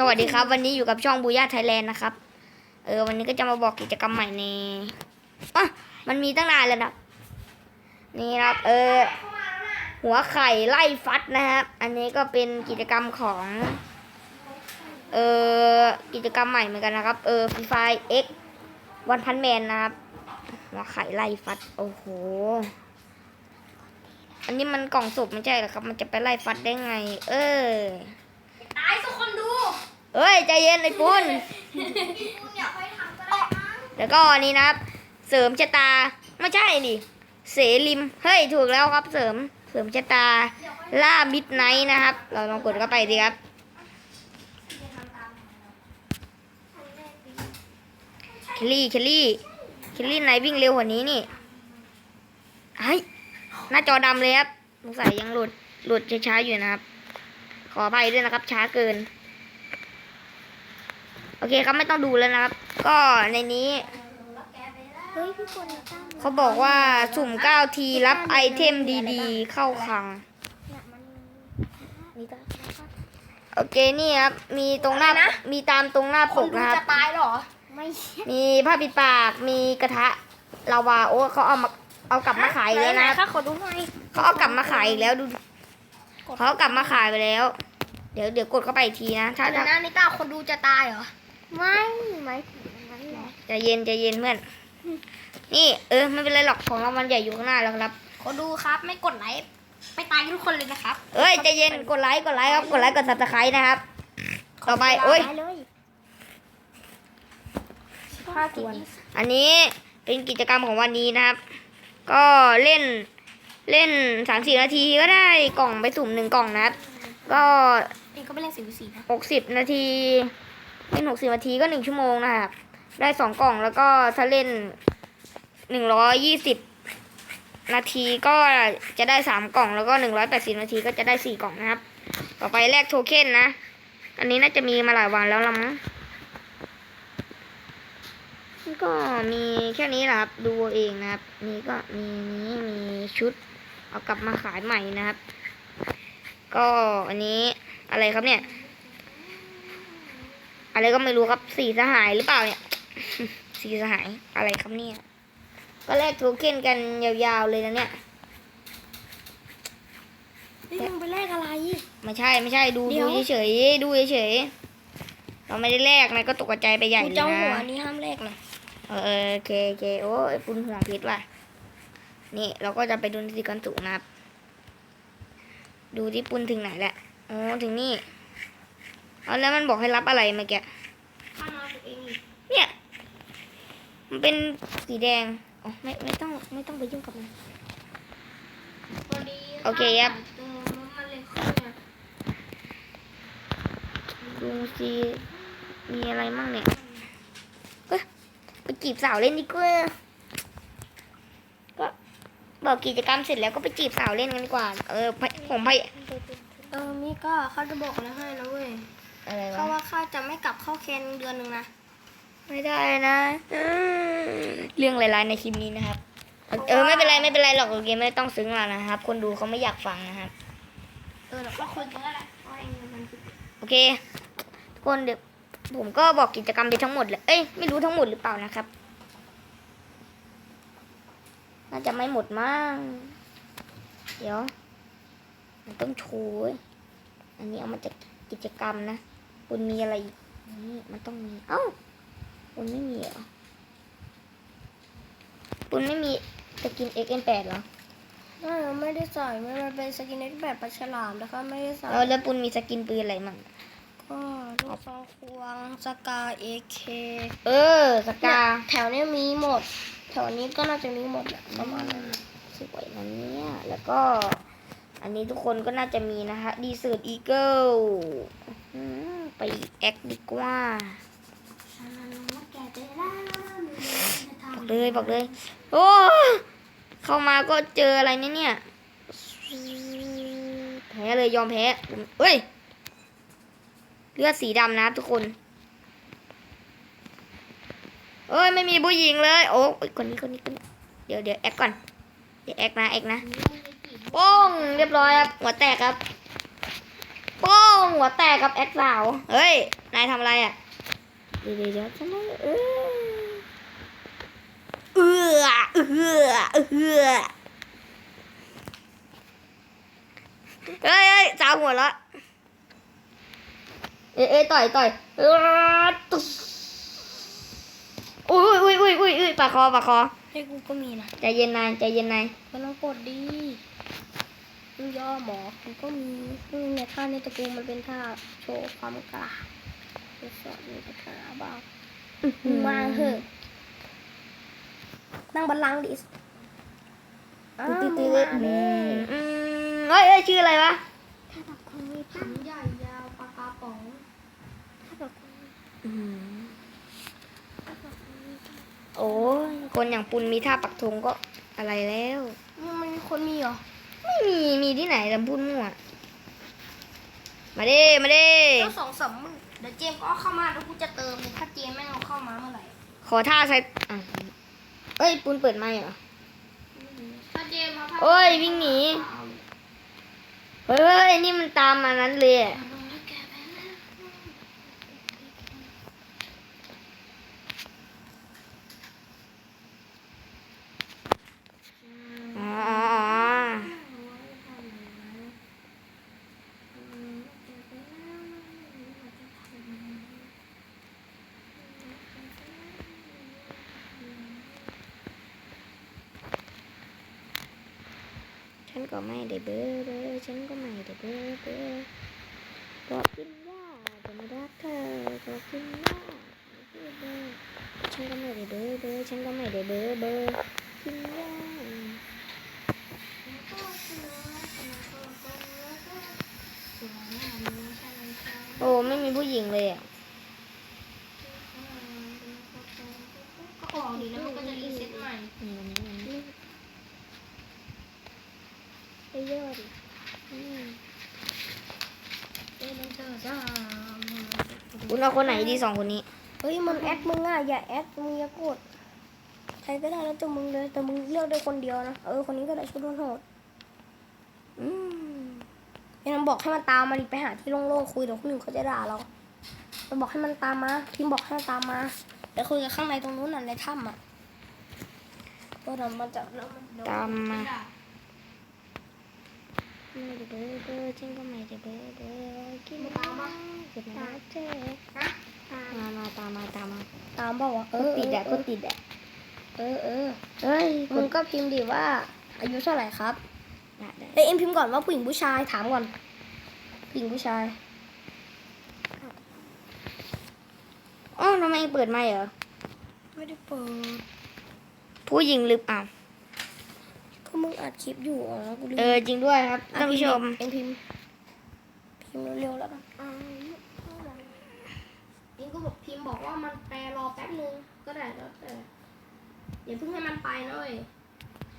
สวัสดีครับ วันนี้อยู่กับช่องบูย่าไทยแลนด์นะครับ เออวันนี้ก็จะมาบอกกิจกรรมใหม่ในอะมันมีตั้งนานแล้วนะนี่ครับ เออ หัวไข่ไล่ฟัดนะครับ อันนี้ก็เป็นกิจกรรมของ เออกิจกรรมใหม่เหมือนกันนะครับ เออฟรีไฟเอ็กวันพันแมนนะครับ หัวไข่ไล่ฟัด โอ้โห อันนี้มันกล่องสุบไม่ใช่เหรอครับ มันจะไปไล่ฟัดได้ไง เออตายทุ เอ้ย ใจเย็นไอ้ปุ้นคุณอย่าค่อยทำก็ได้มั้งแล้วก็อันนี้นะครับ เสริมชะตา ไม่ใช่ดิเสริมเฮ้ย ถูกแล้วครับ เสริม เสริมชะตา ล่ามิดไนท์นะครับ เราลองกดเข้าไปดีครับ เคลลี่ เคลลี่ เคลลี่ไหนวิ่งเร็วกว่านี้นี่ไอ้ยหน้าจอดำเลยครับสงสัยยังหลุด หลุดช้าๆอยู่นะครับ ขออภัยด้วยนะครับ ช้าเกิน โอเคครับไม่ต้องดูแล้วนะครับ ก็ในนี้เฮ้ยพี่คนตั้งเขาบอกว่าสุ่ม9ทีรับไอเทมดีๆ เข้าคลังเนี่ยมันนี่ตั้งโอเคนี่ครับ มีตรงหน้ามีตามตรงหน้าปกนะครับจะตายเหรอไม่ใช่มีผ้าปิดปากมีกระทะลาวาโอ้เขาเอามาเอากลับมาขายอีกแล้วนะครับข้าขอดูหน่อยเขาเอากลับมาขายอีกแล้วดูเขาเอากลับมาขายไปแล้ว เดี๋ยวเดี๋ยวกดเข้าไปอีกทีนะถ้าเดี๋ยถ้าวนะนิต้าคนดูจะตายเหรอ ไม่ไม่ถึงนั้นแหละใจะเย็นใจะเย็นเพื่อน นี่เออไม่เป็นไรหรอกของรางวัลใหญ่อยู่ข้างหน้าแล้วครับคนดูครับไม่กดไลค์ไปตายกันทุกคนเลยนะครับเอ้ยใจเย็นกดไลค์กดไลค์ครับกดไลค์กดซับสไครต์นะครับ ต่อไปเอ้ยห้ากินอันนี้เป็นกิจกรรมของวันนี้นะครับ ก็เล่นเล่นสามสี่นาทีก็ได้กล่องไปสุ่มหนึ่งกล่องนะครับ ก็เองก็ไปเล่นสีสีนะหกสิบนาที เล่นหกสิบนาทีก็หนึ่งชั่วโมงนะครับ ได้สองกล่องแล้วก็ถ้าเล่นหนึ่งร้อยยี่สิบนาทีก็จะได้สามกล่องแล้วก็หนึ่งร้อยแปดสิบนาทีก็จะได้สี่กล่องนะครับ ต่อไปแลกโทเค็นนะ อันนี้น่าจะมีมาหลายวันแล้วละมั้งก็มีแค่นี้แหละครับ ดูเอาเองนะครับ นี่ก็มีนี้มีชุด เอากลับมาขายใหม่นะครับ ก็อันนี้อะไรครับเนี่ย อะไรก็ไม่รู้ครับสีสหายหรือเปล่าเนี่ยสีสหายอะไรครับเนี่ยก็แลกโทเค็นกันยาวๆเลยนะเนี่ยนี่มึงไปแลกอะไรไม่ใช่ไม่ใช่ดูเดี๋ดูยวเฉยๆดูเฉยๆเราไม่ได้แลกนะก็ตกใจไปใหญ่กูเลยเจ้าหัวนะนี้ห้ามแลกนะเออเออโอเคโอเคโอ้ยปุ้นห่วงพิษว่ะนี่เราก็จะไปดูนิติการสูงนะครับ ดูที่ปุ้นถึงไหนแหละอ๋อถึงนี่ เอาแล้วมันบอกให้รับอะไรเมื่อกี้ข้ามาตัวเองเนี่ย มันเป็นสีแดงอ๋อไม่ไม่ต้องไม่ต้องไปยุ่งกับมัน พอดีโอเคครับเออมันเลยขึ้นเนี่ยดูสิมีอะไรมั่งเนี่ยเอ้ยไปจีบสาวเล่นดีกว่าก็บอกกิจกรรมเสร็จแล้วก็ไปจีบสาวเล่นกันดีกว่า เออพะผมพยเออนี่ก็เขาจะบอกอะไรให้นะเว้ย อะไรเขาวะว่าข้าจะไม่กลับเข้าเคนเดือนหนึ่งนะ ไม่ได้นะเออเรื่องร้ายๆในคลิปนี้นะครับ เออไม่เป็นไรไม่เป็นไรหรอกโอเคไม่ต้องซึ้งหรอกนะครับ คนดูเขาไม่อยากฟังนะครับ เออเราก็คุยกันแล้วแหละว่าเองมันโอเค ทุกคนเดี๋ยวผมก็บอกกิจกรรมไปทั้งหมดเลยเอ้ยไม่รู้ทั้งหมดหรือเปล่านะครับ น่าจะไม่หมดมั้งเดี๋ยว มันต้องโชว์เว้ยอันนี้เอามาจากกิจกรรมนะ คุณมีอะไรอีกนี่มันต้องมี เอ้าคุณไม่มีเหรอคุณไม่มีสกิน XN8 เหรอไม่เราไม่ได้ใส่ไม่มันเป็นสกินเน็ตแบบปลาฉลามแล้วก็ไม่ได้ใส่แล้วแล้วปุณมีสกินปืนอะไรมั่งก็ลูกซองควงสกาเอเคเออสกาแถวเนี้ยมีหมด แถวนี้ก็น่าจะมีหมดแหละประมาณนั้นสวยนะเนี่ยแล้วก็ อันนี้ทุกคนก็น่าจะมีนะคะดีเซอร์อีเกิล ไปแอคดีกว่าบอกเลยบอกเลย โอ้เข้ามาก็เจออะไรเนี่ยเนี่ยแพ้เลยยอมแพ้เอ้ย เลือดสีดำนะครับทุกคนเอ้ยไม่มีผู้หญิงเลย โอ้ยคนนี้คนนี้คนนี้เดี๋ยวเดี๋ยวแอคก่อน เดี๋ยวแอคนะแอคนะโป้งเรียบร้อยครับหัวแตกครับ โป้งหัวแตกกับแอคสาว เฮ้ย นายทำอะไรอะ เดี๋ยวเดี๋ยวฉันไม่เออเออเออเออเฮ้ยเฮ้ยสาวหัวละเอ้ยต่อยต่อยอุ้ยอุ้ยอุ้ยอุ้ยอุ้ยปากคอปากคอให้กูก็มีนะ ใจเย็นนายใจเย็นนายก็ต้องกดดี มึงย่อหมอกูก็มีซึ่งในท่าในตระกูลมันเป็นท่าโชว์ความกล้าทดสอบในปัญหาบ้างมึงมาเถอะนั่งบัลลังก์ดิอ้าวตืดมึตืงดมาอืเด้มอืมเฮ้ยชื่ออะไรวะถ้าแบบคนมีผมใหญ่ยาวปากกาป๋องถ้าแบบคนโอ้คนอย่างปุณมีท่าปักธงก็อะไรแล้ว มันคนมีเหรอ ไม่มีมีที่ไหนลำพูดมั่ว มาเด้มาเด้ก็สองสามหมื่นเดี๋ยวเจมส์ก็เอาเข้ามาแล้วกูจะเติมเลยถ้าเจมส์แม่งเอาเข้ามาเมื่อไหร่ขอท่าใส่อะเอ้ยปุณเปิดไมค์เหรอถ้าเจมส์เอาผ้าโอ้ยวิ่งหนีเฮ้ยนี่มันตามมานั้นเลยอะเอาลงแล้วแกแพ้แล้ว อ๋ออ๋ออ๋อฉัน ก็ไม่ได้เบอร์เบอร์ฉันก็ไม่ได้เบอร์เบอร์บอกกินยาแต่ไม่รักเธอบอกกินยาไม่ได้เบอร์ฉันก็ไม่ได้เบอร์เบอร์ฉันก็ไม่ได้เบอร์เบอร์กินยาโอ้ไม่มีผู้หญิงเลยอะก็ออกดีแล้วมันก็จะรีเซ็ตใหม่ ไปเยอะดิเอ้ยมันเจอจ้าคุณเอาคนไหนดีสองคนนี้ เฮ้ยมันแอดมึงอะอย่าแอดมึงอย่ากดใครก็ได้แล้วแต่มึงเลยแต่มึงเลือกได้คนเดียวนะเออคนนี้ก็ได้ชุดโหดอืมไอ้น้ำบอกให้มันตามมาดิไปหาที่โล่งๆคุยเดี๋ยวคนอื่นเขาจะด่าเราเราบอกให้มันตามมาพิมพ์บอกให้มันตามมาเดี๋ยวคุยกันข้างในตรงนู้นน่ะในถ้ำอะก็เดี๋ยวมันจะแล้วนเดี๋ยวตามมานด่ ไม่ได้เบอร์เบอร์ฉันก็ไม่ได้เบอร์เบอร์กินยาเจ็บนะเจ๊ฮะมามาตามมาตามมาตามเปล่าวเออติดอะเอกอดติดอะเออเออเฮ้ยมึงก็พิมพ์ดิว่า อายุเท่าไหร่ครับได้ได้เอ้เอ็มพิมพ์ก่อนว่าผู้หญิงผู้ชายถามก่อนผู้หญิงผู้ชายอ๋อทำไมเปิดไมค์เหรอไม่ได้เปิดผู้หญิงหรือเปล่า ก็มึงอัดคลิปอยู่อ๋อกูลืมเออจริงด้วยครับท่านผู้ชมเอ็มพิมพ์พิมพ์เร็วๆแล้วกันเอ็งก็บอกพิมพ์บอกว่ามันแปลรอแป๊บนึงก็ได้แล้วแต่อย่าเพิ่งให้มันไปนะเลย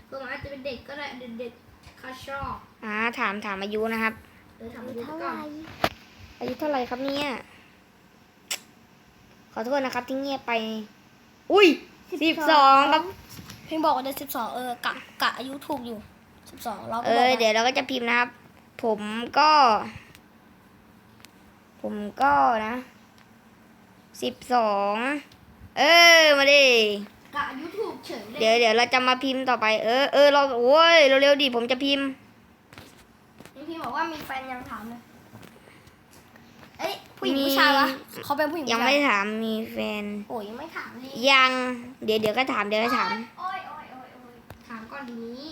คือมันอาจจะเป็นเด็กก็ได้เด็กๆเขาชอบอ่าถามถามอายุนะครับเออทำมาดูก่อนอายุเท่าไหร่ครับเนี่ยขอโทษนะครับที่เงียบไป อุ้ยสิบสองครับ พิมพ์บอกว่าเด็กสิบสองเออกะกะอายุถูกอยู่สิบสองเราก็เอบอกอว่าเดี๋ยวเราก็จะพิมพ์นะครับ ผมก็ ผมก็นะสิบสองเออมาดิกะอายุถูกเฉยเลยเดี๋ยวเดี๋ยวเราจะมาพิมพ์ต่อไปเออเออเราโอ้ยเร็วๆดิผมจะพิมพ์เอ็มพิมพ์บอกว่ามีแฟนยังถามเลย เอ้ยผู้หญิงผู้ชายวะเขาเป็นผู้หญิงยังผู้ชาไม่ถามมีแฟน โอ้ยยังไม่ถามเลยยัง เดี๋ยวเดี๋ยวก็ถามเดี๋ยวก็ถาม โอ้ยโอ้ยโอ้ยโอ้ยถามก่อนดีนี้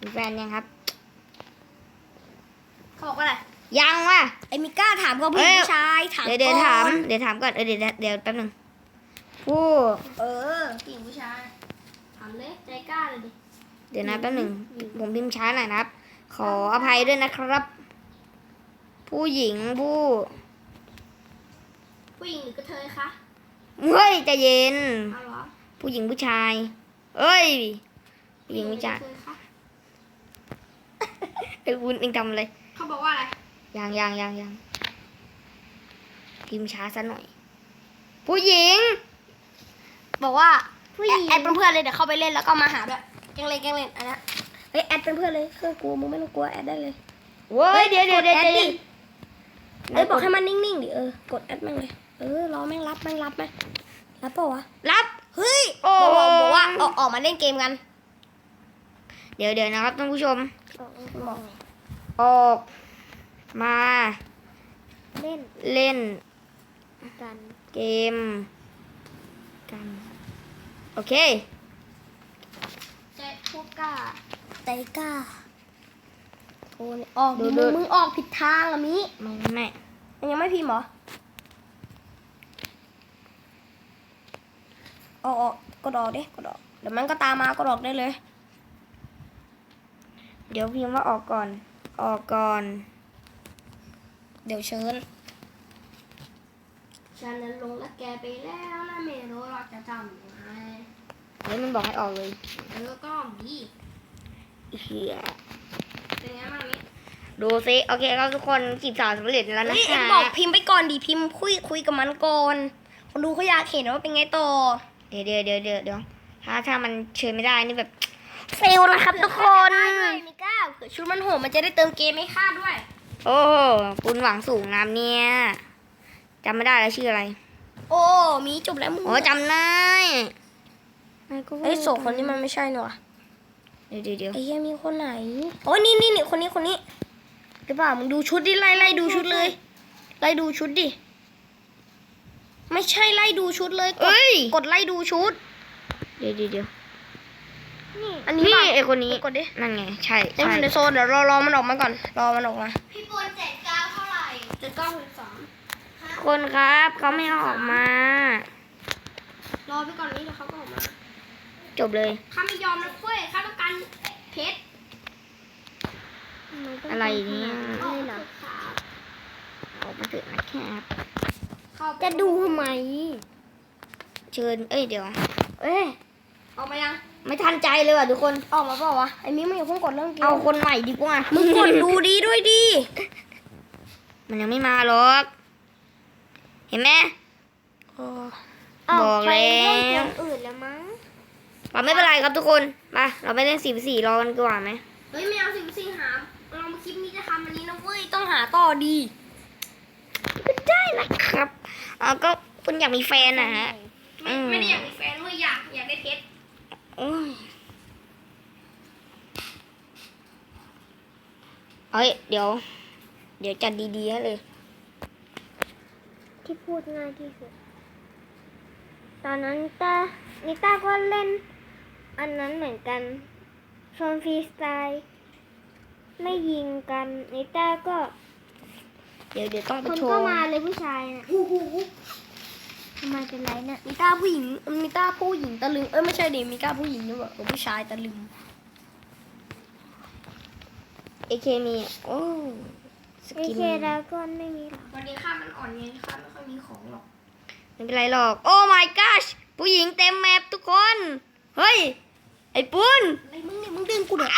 มีแฟนยังครับ เขาบอกว่าอะไรยังว่ะ ไอ้มิก้าถามเขาผู้หญิงเอ้ย ผู้ชายถามเดี๋ยวเดี๋ยวก่อนถาม เดี๋ยวถามก่อนเออเดี๋ยวเดี๋ยวแป๊บหนึงผู้เออผู้หญิงผู้ชายถามเลยใจกล้าเลยดิ เดี๋ยวนะแป๊บหนึ่งผมพิมพ์ช้าหน่อยนะครับ ขออภัยด้วยนะครับ ผู้หญิงผู้ ผู้หญิงหรือกระเทยคะเฮ้ยใจเย็น เอาเหรอผู้หญิงผู้ชาย เอ้ย ผู้หญิงผู้ชายหรือกระเทยคะเอ้ยคุณเองทำอะไร เขาบอกว่าอะไร ยังยังยังยังพิมพ์ช้าซะหน่อย ผู้หญิง บอกว่าแอดแอดเป็นเพื่อนเลยเดี๋ยวเข้าไปเล่นแล้วก็มาหาด้วยแกล้งเล่นแกล้งเล่นอันนั้นเฮ้ยแอดเป็นเพื่อนเลยเครื่องกูมึงไม่ต้องกลัวแอดได้เลย เว้ยเดี๋ยวเดี๋ยวเดี๋ยวกแอเดี๋ยวดิ เอ้ยบอกให้มันนิ่งๆดิเออกดแอดแม่งเลยเออรอแม่งรับแม่งรับไหมรับเปล่าวะรับเฮ้ยโอ้บอกบอกบอกว่าออกออกมาเล่นเกมกัน เดี๋ยวเดี๋ยวนะครับท่านผู้ชมบอกออกมาเล่นเล่นกันเกมกันโอเคเจ๊พูดกล้าใจกล้าโทร นี่ออกดิดูมึงดูมึงออกผิดทางอะมิไม่ไม่มันยังไม่พิมพ์เหรอออกออกกดออกดิกดออกเดี๋ยวมันก็ตามมากดออกได้เลย เดี๋ยวพิมพ์ว่าออกก่อน ออกก่อน เดี๋ยวเชิญฉันนั้นลงและแกไปแล้วนะเมโรเราจะทำยังไงเฮ้ยมันบอกให้ออกเลยเออก็มีเฮีย ดูซิโอเคครับทุกคนจีบสาวสำเร็จแล้วนะเฮ้ยคะบอกพิมพ์ไปก่อนดิพิมพ์คุยคุยกับมันก่อนคนดูเขาอยากเห็นว่าเป็นไงต่อเดี๋ยวเดี๋ยวเดี๋ยวเดี๋ยวเดี๋ยวถ้าถ้ามันเชิญไม่ได้นี่แบบเฟลนะครับทุกคน ได้ด้วยมิก้าเผื่อชุดมันโหดมันจะได้เติมเกมให้ค่าด้วย โอ้โหคุณหวังสูงน้ำเนี่ยจำไม่ได้แล้วชื่ออะไรโอ้มีจบแล้วมึงโอ้จำได้เอ้ยโสดคนนี้มันไม่ใช่เนอะ เดี๋ยวเดี๋ยวเดี๋ยวไอ้เหี้ยมีคนไหนโอ้ยนี่นี่นี่คนนี้คนนี้หรือเปล่ามึงดูชุดดิไล่ไล่ดูชุดเลย ไล่ดูชุดดิ ไม่ใช่ไล่ดูชุดเลยกดเอ้ยกดไล่ดูชุด เดี๋ยวเดี๋ยวเดี๋ยวอันนี้นี่ป่ะไอคนนี้กดดินั่นไงใช่ยังใช่อยู่ในโซนเดี๋ยวรอรอมันออกมาก่อน รอมันออกมาพี่ปูนเจ็ดเก้าเท่าไหร่เจ็ดเก้าหกสามคนครับเขาไม่ออกมา รอไปก่อนนี้เดี๋ยวเขาก็ออกมา จบเลยข้าไม่ยอมนะเฟ้ยข้าต้องการเพชรอะไรเนี่ยออกมาออกมาเถอะนะครับเข้าไปจะดูทำไมเชิญ เอ้ยเดี๋ยว เอ้ยออกมายัง ไม่ทันใจเลยว่ะทุกคน ออกมาเปล่าวะไอ้มิ้งมันอย่าเพิ่งกดเรื่องเกมเอาคนใหม่ดีกว่า มึงกดดูดีด้วยดิมันยังไม่มาหรอก เห็นไหมบอกแล้วเรื่องอื่นแล้วมั้ง เราไม่เป็นไรครับทุกคนมาเราไปเล่นสี่สี่รอกันดีกว่าไหมเฮ้ยไม่เอาสิบสิงหาเรามาคลิปนี้จะทำอันนี้นะเว้ยต้องหาต่อดีก็ได้นะครับเออก็คุณอยากมีแฟนนะฮะไม่อืมไม่ได้อยากมีแฟนเว้ยอยากอยากได้เพชรโอ้ยเอ้ยเดี๋ยว เดี๋ยวจัดดีๆให้เลย ที่พูดง่ายที่สุดตอนนั้นตานิต้าก็เล่น อันนั้นเหมือนกันโซนฟรีสไตล์ไม่ยิงกันนิต้าก็ เดี๋ยวเดี๋ยวต้องไปคนโชก็ว์มาเลยผู้ชายน่ะทำไมเป็นไรเนี่ยมิก้าผู้หญิงมิก้าผู้หญิงตะลึง เอ้ยไม่ใช่ดิมิก้าผู้หญิงนี่หว่าเออผู้ชายตะลึงเอเคมีโอ้สไอกินเคดราก้อนไม่มีหรอกวันนี้ข้ามันอ่อนไงข้าไม่ค่อยมีของหรอก ไม่เป็นไรหรอก โอ้ my gosh ผู้หญิงเต็มแมปทุกคน เฮ้ย ไอ้ปุ้นไอ้มึงเนี่ยมึงดึงกูเด้อ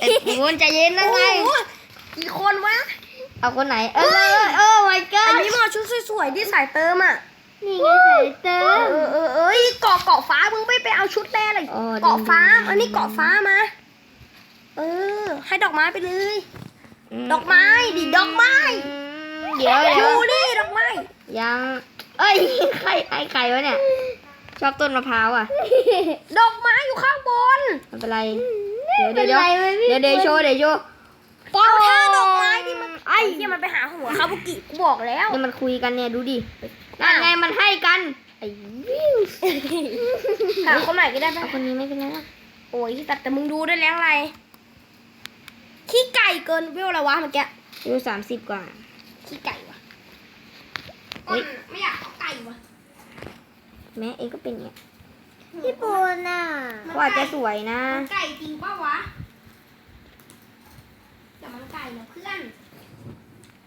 ไอ้ปุ้นใจเย็นนะโอ้ไงโหกี่คนวะ เอาคนไหน เออโอ้ my อัน gosh นี้มาเอาชุดสวยๆที่สายเติมอะ นี่ไงใส่เติเอม อเออเออเอ้ยเกาะเกาะฟ้ามึงไม่ไปเอาชุดแร่เลยอ๋อเกาะฟ้าดีๆอันนี้เกาะฟ้ามา เออ ให้ดอกไม้ไปเลยมดอกไม้ดิดอกไม้อืมเดี๋ยวเดี๋ดูยวดิดอกไม้ยัง เอ้ย ใครไอ้ใครวะเนี่ย ชอบต้นมะพร้าวอะ ดอกไม้อยู่ข้างบนไม่เป็นไร เดี๋ยวเดี๋ยวเดี๋ยวเดี๋ยวเดี๋ยวโชว์เดี๋ยวโชว์เอาท่าดอกไม้ที่มันไอ้ไอ้ที่มันไปหาหัวคาบุกิกูบอกแล้วเนี่ยมันคุยกันเนี่ยดูดินั่นไงมันให้กันไอ้วิวหาคนใหม่ก็ได้ปะเอาคนนี้ไม่เป็นไรหรอกโอ้ยแต่แต่มึงดูได้แล้วอะไรขี้ไก่เกินเวลอะไรวะเมื่อกี้อายุสามสิบกว่าขี้ไก่วะเฮ้ยไม่อยากเอาไก่วะ แม่เองก็เป็นเนี่ยพี่ปูนน่ะเขาอาจจะสวยนะ มันไก่จริงป่าวะแต่มันไก่นะเพื่อน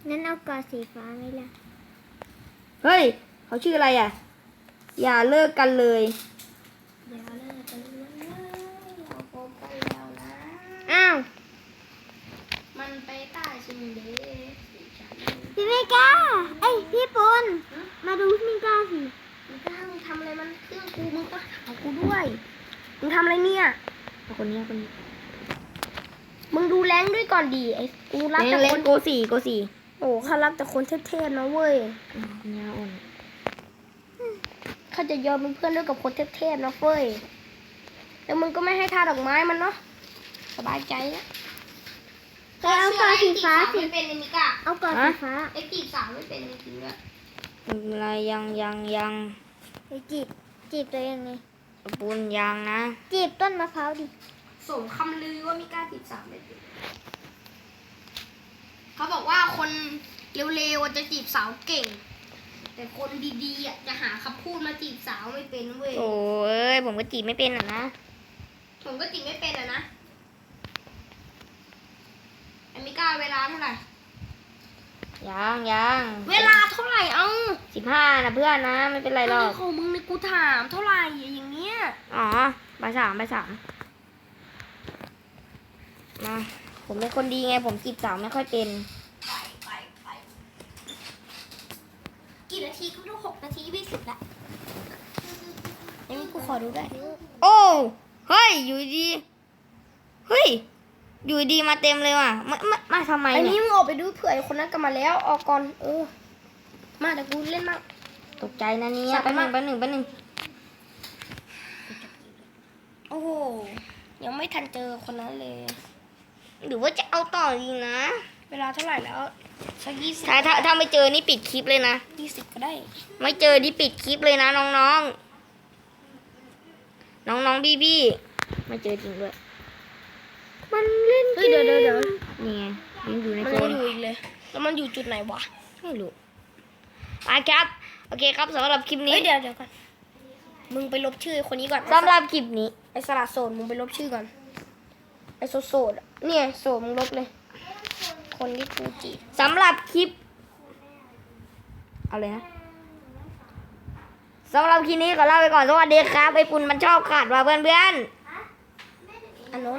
นั้นเอากอสีฟ้าไหมล่ะ เฮ้ย เขาชื่ออะไรอะ อย่าเลิกกันเลยเดี๋ยวเลิกกันเลยเราคบกันแล้วนะ อ้าว มันไปใต้ชิมเดสิฉันพี่ไม่กล้าเอ้ยพี่ปูนมาดูพี่ไม่กล้าสิมึงกล้ามึง ทำอะไรมันเครื่องกูมึงก็หากูด้วย มึงทำอะไรเนี่ยเอาคนนี้เอาคนนี้ มึงดูแรงด้วยก่อนดีไอ้กูรับเล่แต่นเล่คนนโกสี่โกสี่โอ้ข้ารับแต่คนเทพๆนะเว้ยเนี่ยอ่อนข้าจะยอมเป็นเพื่อนด้วยกับคนเทพๆนะเฟ้ย แล้วมึงก็ไม่ให้ทาดอกไม้มันเนาะ สบายใจนะเฮ้ยเอาก่อนสีฟ้าสิไม่เป็นไอ้มิกาเอาก่อนสีฟ้าไอ้จีบสาวไม่เป็นจริงๆด้วยอะไรยังยังยัง ไปจีบจีบตัวเองนี่ปูนยังนะจีบต้นมะพร้าวดิสมคำลือว่ามิกาจีบสาวไม่เป็นเขาบอกว่าคนเร็วๆจะจีบสาวเก่ง แต่คนดีๆอะจะหาคำพูดมาจีบสาวไม่เป็นเว้ยโอ้ยผมก็จีบไม่เป็นอะนะผมก็จีบไม่เป็นอะนะไอ้มิกาเวลาเท่าไหร่ ยังยังเวลาเท่าไหร่เอ้าสิบห้านะเพื่อนนะไม่เป็นไรหรอกของมึงในกูถามเท่าไหร่อย่างเงี้ยอ๋อใบายสามใบายสามมาผมเป็นคนดีไงผมจีบสาวไม่ค่อยเป็นไปไปไปกี่นาทีก็ดูหกนาทียี่สิบละอันนี้กูขอดูด้วยโอ้ เฮ้ย อยู่ดี เฮ้ย อยู่ดีมาเต็มเลยว่ะมามามาทำไมอันเนี่นี้ยมึงออกไปดูเผื่อไอ้คนนั้นกลับมาแล้วออกก่อนเออ มาเดี๋ยวกูเล่นมาก ตกใจนะเนี่ยสับแป๊บหนึ่งมากแป๊บหนึ่งแป๊บหนึ่งโอ้โหยังไม่ทันเจอคนนั้นเลย หรือว่าจะเอาต่อดีนะเวลาเท่าไหร่แล้วสักยี่สิบถ้าถ้าถ้าไม่เจอนี่ปิดคลิปเลยนะ ยี่สิบก็ได้ไม่เจอนี่ปิดคลิปเลยนะน้องน้องน้องน้องๆบี้บี้ไม่เจอจริงด้วย มันเล่นเฮ้ยเดี๋ยวเดี๋ยวเดี๋ยวนี่ไงยังอยู่ในมันโฟยังนอยู่อีกเลย แล้วมันอยู่จุดไหนวะไม่รู้ไปครับ โอเคครับสำหรับคลิปนี้เฮ้ยเดี๋ยวเดี๋ยวก่อนมึงไปลบชื่อไอ้คนนี้ก่อนสำหรับคลิปนี้ ไอ้สละโสดมึงไปลบชื่อก่อนไอ้โสดโสดอะเนี่ยโสดมึงลบเลย คนที่กูจีบสำหรับคลิป เอาเลยนะสำหรับคลิปนี้ขอลาไปก่อน สวัสดีครับ ไอ้ปุ่นมันชอบขาดว่ะเพื่อนเพื่อนๆ อันโน้